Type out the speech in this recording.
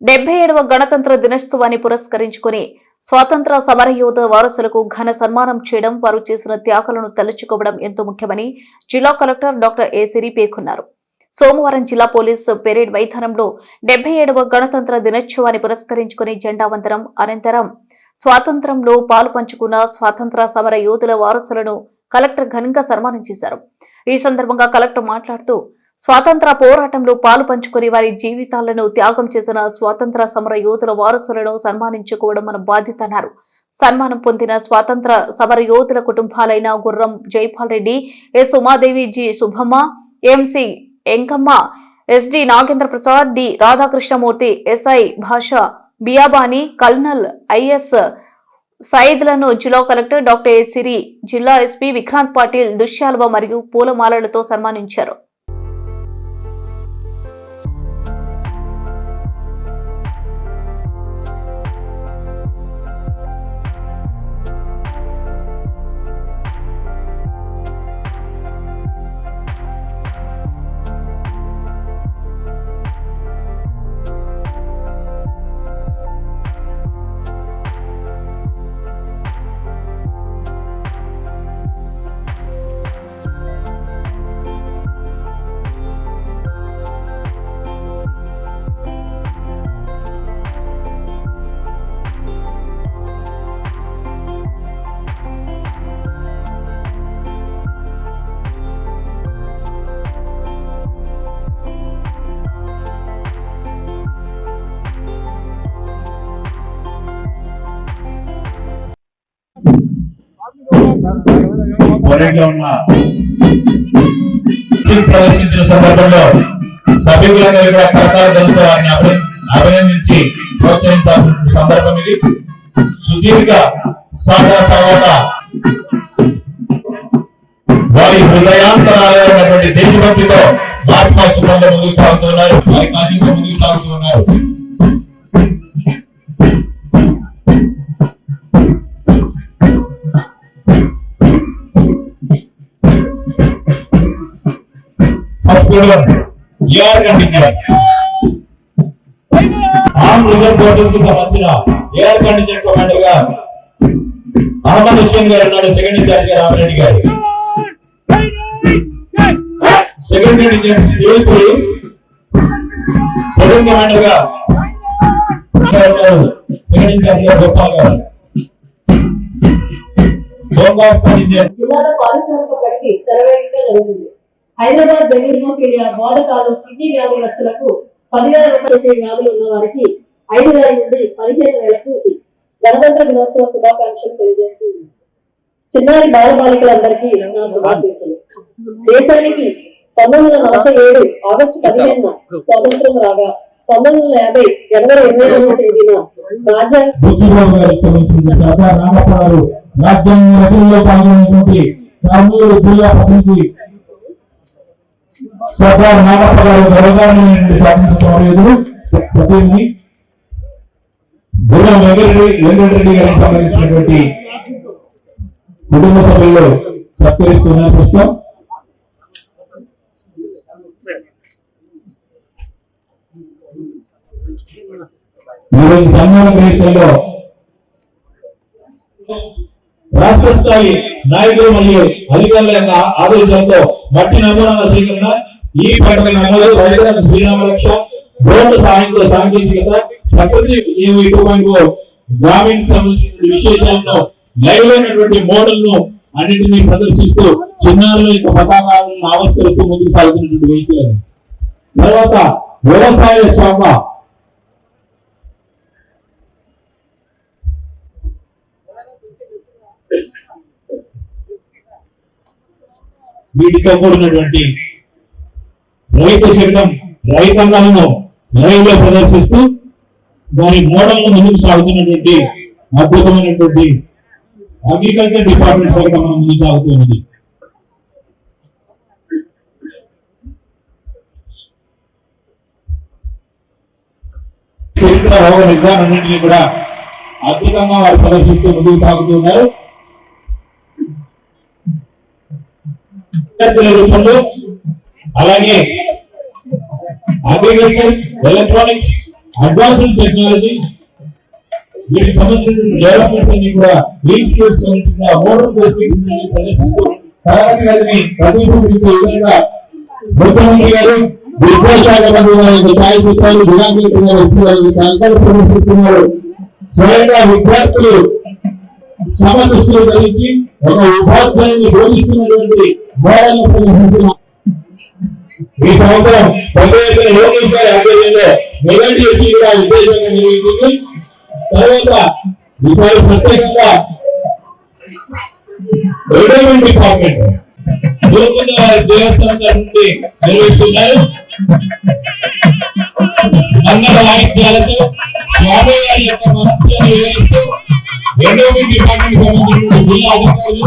డెబ్బై ఏడవ గణతంత్ర దినోత్సవాన్ని పురస్కరించుకుని స్వాతంత్ర సమరయోధ వారసులకు ఘన సన్మానం చేయడం వారు చేసిన త్యాగాలను తలుచుకోవడం ఎంతో ముఖ్యమని జిల్లా కలెక్టర్ డాక్టర్ ఏ పేర్కొన్నారు. సోమవారం జిల్లా పోలీసు పెరేడ్ మైదానంలో డెబ్బై ఏడవ గణతంత్ర దినోత్సవాన్ని పురస్కరించుకుని జెండావందనం అనంతరం స్వాతంత్రంలో పాలు పంచుకున్న స్వాతంత్ర సమర యోధుల వారసులను కలెక్టర్ ఘనంగా సన్మానం చేశారు. ఈ సందర్భంగా కలెక్టర్ మాట్లాడుతూ స్వాతంత్ర పోరాటంలో పాలు పంచుకుని వారి జీవితాలను త్యాగం చేసిన స్వాతంత్ర సమర యోధుల వారసులను సన్మానించుకోవడం మన బాధ్యత అన్నారు. సన్మానం పొందిన స్వాతంత్ర సమర యోధుల కుటుంబాలైన Gurram Jaipal Reddy S Umadevi G Subhamma MC Enkamma SD Nagendra Prasad D Radhakrishnamurthy SI Basha Biyabani colonel is సయీద్లను జిల్లా కలెక్టర్ డాక్టర్ ఏ సిరి జిల్లా ఎస్పీ విక్రాంత్ పాటిల్ దుశ్యాల్వ మరియు పూలమాలలతో సన్మానించారు. పరేడ్లో ఉన్న చిల్ ప్రదర్శించిన సందర్భంలో సభ్యులందరూ కూడా కరతాల ధ్వనితో వారిని అభినందించి ప్రోత్సహించాల్సిన సందర్భం ఇది. సుదీర్ఘ సాధన తర్వాత వారి హృదయాంతరాలైనటువంటి దేశభక్తితో మార్చ్ మార్చి పనులు ముందుకు సాగుతున్నారు వారి కాశీతో ముందుకు సాగుతున్నారు ఉన్నారు first one AR arm reserve ఫోర్సెస్కి సంబంధించిన ఏఆర్ కమాండర్గా అహ్మద్ హుస్సేన్ గారు ఉన్నారు సెకండ్ ఇన్ఛార్జ్గా రామరెడ్డి గారు. సెకండ్ కండిషన్ సివిల్ పోలీస్ కమాండర్గా సెకండ్ ఇన్ఛార్జ్గా గోపాల్ గారు జిల్లాలో పారిశ్రామిక ప్రగతి జరుగుతుంది. హైదరాబాద్ బెంగళూరు హెమోఫీలియా బోధకాలు కిడ్నీ వ్యాధిగ్రస్తులకు పదివేల రూపాయల వ్యాధులు ఉన్న వారికి ఐదు వేల నుండి పదిహేను వేలకు గణతంత్ర దినోత్సవ శుభాకాంక్షలు తెలియజేస్తుంది. చిన్నారి బాలబాలికలందరికీ నా శుభాకాంక్షలు. దేశానికి పంతొమ్మిది వందల నలభై ఏడు ఆగస్టు పదిహేనున స్వాతంత్రం రాగా పంతొమ్మిది వందల యాభై జనవరి ఇరవై రెండవ తేదీన రాజ్యాంగ రాజ్యాంగ రచనలో పాల్గొన్నటువంటి కర్నూలు జిల్లా ప్రతినిధి సర్దార్ నాగప్ప గారు తెలంగాణ నుండి స్వాతంత్ర సమరయోధులు ప్రతినిధి గుర్రం వెంకటరెడ్డి వెంకటరెడ్డి గారికి సంబంధించినటువంటి కుటుంబ సభ్యులు సత్కరిస్తున్న ప్రస్తుతం. ఈరోజు సన్మాన ప్రయత్నంలో రాష్ట్ర స్థాయి నాయకులు మరియు అధికారుల యొక్క ఆదేశాలతో మట్టి నమూనాల స్వీకరణ ఈ పండుగ నమోదు రైతులకు శ్రీరామ లక్ష డ్రోన్ల సహాయంతో సాంకేతికత ప్రకృతి టూ గ్రామీణ సంబంధించిన విశేషాలను లైవ్ అయినటువంటి మోడల్ను అన్నింటినీ ప్రదర్శిస్తూ చిన్నారుల యొక్క పతాకాలను ఆవిష్కరిస్తూ ముందుకు సాగుతున్నటువంటి వెహికల్ తర్వాత వ్యవసాయ శాఖ. వీటితో కూడినటువంటి రైతు శరీరం రైతాంగాలను లైవ్ ప్రదర్శిస్తూ దాని మోడల్ను ముందుకు సాగుతున్నటువంటి అద్భుతమైనటువంటి అగ్రికల్చర్ డిపార్ట్మెంట్ శాఖ మనం ముందుకు సాగుతున్నది. చరిత్ర రోగ నిర్ధారణ కూడా అద్భుతంగా వారు ప్రదర్శిస్తూ ముందుకు సాగుతున్నారు రూపంలో అలాగే అగ్రికల్చర్ ఎలక్ట్రానిక్స్ అడ్వాన్స్డ్ టెక్నాలజీ వీటికి సంబంధించిన డెవలప్మెంట్స్ అన్ని కూడా రీచ్ చేసుకుంటున్న మోడల్ ఫెసిలిటీస్ ప్రదర్శిస్తూ తరగతి గదిని ప్రతిబింబించే విధంగా ముఖ్యమంత్రి గారు విద్యాశాఖ మంత్రి గారు ఛాయాచిత్రాలు దినాంకృతి గారు వస్తున్నారు అంకలు ప్రదర్శిస్తున్నారు. స్వయంగా విద్యార్థులు సమదృష్టిలో ధరించి ఒక ఉపాధ్యాయుని బోధిస్తున్నటువంటి మోడల్ ప్రదర్శిస్తున్నారు. ఈ సంవత్సరం ప్రతి ఎత్తున లోకేష్ గారి ఆధ్వర్యంలో మొదటి కూడా ఉద్దేశంగా నిర్వహించింది. తర్వాత ఈసారి ప్రత్యేకంగా రెవెన్యూ డిపార్ట్మెంట్ దుర్గంధ వారి దేవస్థానం నుండి నిర్వహిస్తున్నారు. మంగళ వాయిద్యాలతో స్వామి వారి యొక్క మహత్యాన్ని వివరిస్తూ రెవెన్యూ డిపార్ట్మెంట్ సంబంధించిన జిల్లా అధికారులు